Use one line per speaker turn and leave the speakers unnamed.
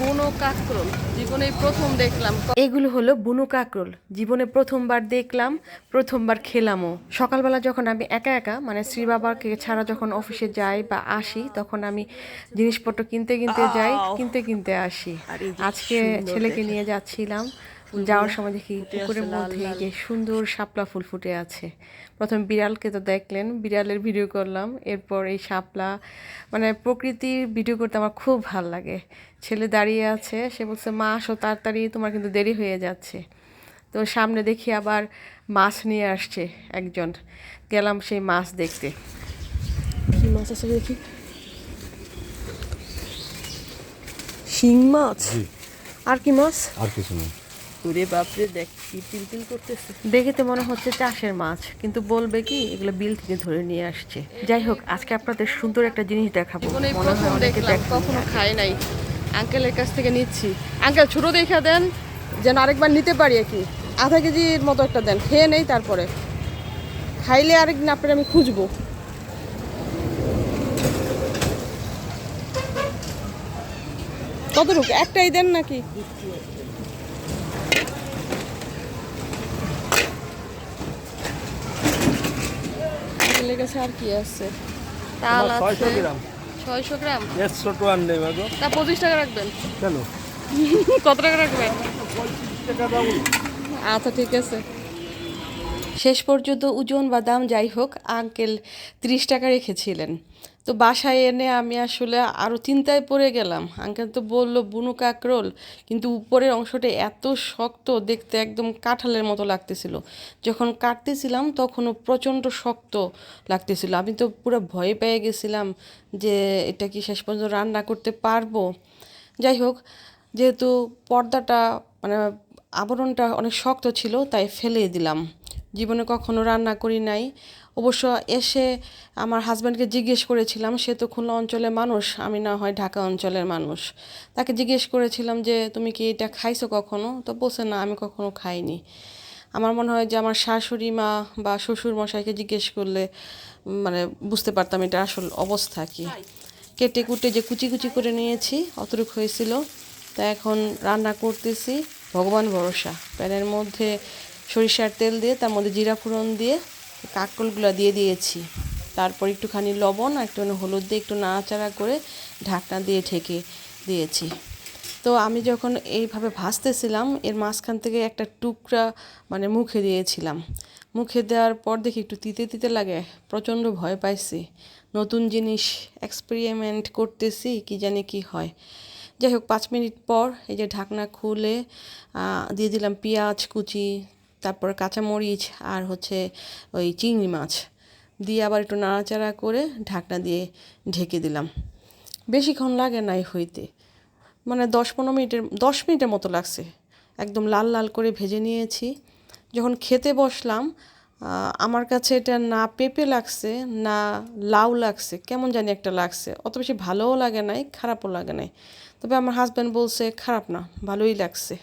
বুনো কাঁকরোল জীবনে প্রথম দেখলাম
এগুলো হলো বুনো কাকরোল জীবনে প্রথমবার দেখলাম প্রথমবার খেলামও। সকালবেলা যখন আমি একা একা মানে শ্রী বাবাকে ছাড়া যখন অফিসে যাই বা আসি তখন আমি জিনিসপত্র কিনতে কিনতে যাই কিনতে কিনতে আসি। আজকে ছেলেকে নিয়ে যাচ্ছিলাম যাওয়ার সময় দেখি পুকুরের মধ্যে। যে সুন্দর শাপলা ফুল ফুটে আছে। প্রথম বিড়ালকে তো দেখলেন বিড়ালের ভিডিও করলাম এরপর এই শাপলা মানে প্রকৃতির ভিডিও করতে আমার খুব ভালো লাগে। ছেলে দাঁড়িয়ে আছে সে বলছে মা আসো তাড়াতাড়ি তোমার কিন্তু দেরি হয়ে যাচ্ছে। তো সামনে দেখি আবার মাছ নিয়ে আসছে একজন। গেলাম সেই মাছ দেখতে।
কি মাছ আছে দেখি? শিং মাছ?
আর কি মাছ?
আর কিছু নেই।
ওরে বাপরে দেখ কি করতেছে।
দেখে তো মনে হচ্ছে চাষের মাছ কিন্তু বলবে কি এগুলো বিল থেকে ধরে নিয়ে আসছে। যাই হোক আজকে আপনাদের সুন্দর একটা জিনিস দেখাবো। মনে হয়
প্রথম দেখলাম কখনো খাই নাই। আঙ্কেলের কাছ থেকে নিচ্ছি। আঙ্কেল ছোট দেখা দেন যেন আরেকবার নিতে পারি আর কি। আধা কেজির মতো একটা দেন খেয়ে নেই তারপরে। খাইলে আরেকদিন আপনার আমি খুঁজবো। কতটুকু? একটাই দেন নাকি? আঙ্কেলের কাছে আর কি আছে? তাল আছে।
600 গ্রাম।
ছয়শো গ্রাম?
একশো নেই আনলে মাগো
তা পঁচিশ টাকা রাখবেন?
কেন?
কত টাকা রাখবেন?
টাকা দাও
আচ্ছা ঠিক আছে।
শেষ পর্যন্ত ওজন বা দাম যাই হোক আঙ্কেল ত্রিশ টাকা রেখেছিলেন। তো বাসায় এনে আমি আসলে আরও চিন্তায় পড়ে গেলাম। আঙ্কেল তো বলল, বুনো কাকরোল, কিন্তু উপরের অংশটা এত শক্ত, দেখতে একদম কাঁঠালের মতো লাগতেছিল। যখন কাটতেছিলাম, তখনও প্রচণ্ড শক্ত লাগতেছিল। আমি তো পুরো ভয় পেয়ে গেছিলাম যে এটা কি শেষ পর্যন্ত রান্না করতে পারব? যাই হোক, যেহেতু পর্দাটা মানে আবরণটা অনেক শক্ত ছিল, তাই ফেলে দিলাম। জীবনে কখনো রান্না করি নাই। অবশ্য এসে আমার হাজব্যান্ডকে জিজ্ঞেস করেছিলাম, সে তো খুলনা অঞ্চলের মানুষ, আমি না হয় ঢাকা অঞ্চলের মানুষ। তাকে জিজ্ঞেস করেছিলাম যে, তুমি কি এটা খাইছো কখনো? তো বলছে, না, আমি কখনো খাইনি। আমার মনে হয় যে আমার শাশুড়ি মা বা শ্বশুর মশাইকে জিজ্ঞেস করলে মানে বুঝতে পারতাম এটা আসল অবস্থা কি। কেটে কুটে যে কুচি কুচি করে নিয়েছি, অতটুকু হয়েছিল। তা এখন রান্না করতেছি, ভগবান ভরসা। প্যানের মধ্যে সরিষার তেল দিয়ে, তার মধ্যে জিরা ফোড়ন দিয়ে কাকলগুলো দিয়ে দিয়েছি। তারপর একটুখানি লবণ আর একটুখানি হলুদ দিয়ে একটু নাড়াচাড়া করে ঢাকনা দিয়ে ঢেকে দিয়েছি। তো আমি যখন এইভাবে ভাজতেছিলাম, এর মাঝখান থেকে একটা টুকরা মানে মুখে দিয়েছিলাম। মুখে দেওয়ার পর দেখি একটু তিতে তিতে লাগে, প্রচণ্ড ভয় পাইছি। নতুন জিনিস এক্সপেরিমেন্ট করতেছি, কি জানি কি হয়। যাই হোক, পাঁচ মিনিট পর এই যে ঢাকনা খুলে দিয়ে দিলাম পেঁয়াজ কুচি তারপর কাঁচামরিচ আর হচ্ছে ওই চিংড়ি মাছ দিয়ে আবার একটু নাড়াচাড়া করে ঢাকনা দিয়ে ঢেকে দিলাম। বেশিক্ষণ লাগে নাই হইতে। মানে দশ পনেরো মিনিটের, দশ মিনিটের মতো লাগছে। একদম লাল লাল করে ভেজে নিয়েছি। যখন খেতে বসলাম আমার কাছে এটা না পেঁপে লাগছে, না লাউ লাগছে, কেমন জানি একটা লাগছে। অত বেশি ভালোও লাগে নাই, খারাপও লাগে নাই। তবে আমার হাজব্যান্ড বলছে, খারাপ না, ভালোই লাগছে।